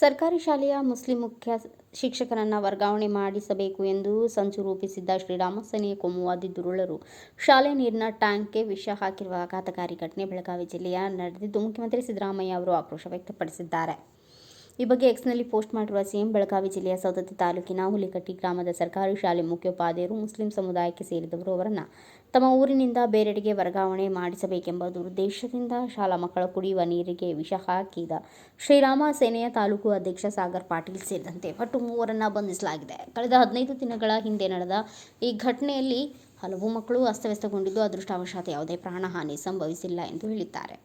ಸರ್ಕಾರಿ ಶಾಲೆಯ ಮುಸ್ಲಿಂ ಮುಖ್ಯ ಶಿಕ್ಷಕರನ್ನ ವರ್ಗಾವಣೆ ಮಾಡಿಸಬೇಕು ಎಂದು ಸಂಚು ರೂಪಿಸಿದ್ದ ಶ್ರೀರಾಮ ಸೇನೆಯ ಕೋಮುವಾದಿ ದುರುಳರು. ಶಾಲೆ ನೀರಿನ ಟ್ಯಾಂಕ್ಗೆ ವಿಷ ಹಾಕಿರುವ ಆಘಾತಕಾರಿ ಘಟನೆ ಬೆಳಗಾವಿ ಜಿಲ್ಲೆಯ ನಡೆದಿದ್ದು, ಮುಖ್ಯಮಂತ್ರಿ ಸಿದ್ದರಾಮಯ್ಯ ಅವರು ಆಕ್ರೋಶ ವ್ಯಕ್ತಪಡಿಸಿದ್ದಾರೆ. ಈ ಬಗ್ಗೆ ಎಕ್ಸ್ನಲ್ಲಿ ಪೋಸ್ಟ್ ಮಾಡಿರುವ ಸಿಎಂ ಬೆಳಗಾವಿ ಜಿಲ್ಲೆಯ ಸವದತ್ತಿ ತಾಲೂಕಿನ ಹುಲಿಕಟ್ಟಿ ಗ್ರಾಮದ ಸರ್ಕಾರಿ ಶಾಲೆ ಮುಖ್ಯೋಪಾಧ್ಯಾಯರು ಮುಸ್ಲಿಂ ಸಮುದಾಯಕ್ಕೆ ಸೇರಿದವರು ಅವರನ್ನು ತಮ್ಮ ಊರಿನಿಂದ ಬೇರೆಡೆಗೆ ವರ್ಗಾವಣೆ ಮಾಡಿಸಬೇಕೆಂಬ ದುರುದ್ದೇಶದಿಂದ ಶಾಲಾ ಮಕ್ಕಳ ಕುಡಿಯುವ ನೀರಿಗೆ ವಿಷ ಹಾಕಿದ ಶ್ರೀರಾಮ ಸೇನೆಯ ತಾಲೂಕು ಅಧ್ಯಕ್ಷ ಸಾಗರ್ ಪಾಟೀಲ್ ಸೇರಿದಂತೆ ಒಟ್ಟು ಮೂವರನ್ನು ಬಂಧಿಸಲಾಗಿದೆ. ಕಳೆದ ಹದಿನೈದು ದಿನಗಳ ಹಿಂದೆ ನಡೆದ ಈ ಘಟನೆಯಲ್ಲಿ ಹಲವು ಮಕ್ಕಳು ಅಸ್ತವ್ಯಸ್ತಗೊಂಡಿದ್ದು, ಅದೃಷ್ಟವಶಾತ್ ಯಾವುದೇ ಪ್ರಾಣಹಾನಿ ಸಂಭವಿಸಿಲ್ಲ ಎಂದು ಹೇಳಿದ್ದಾರೆ.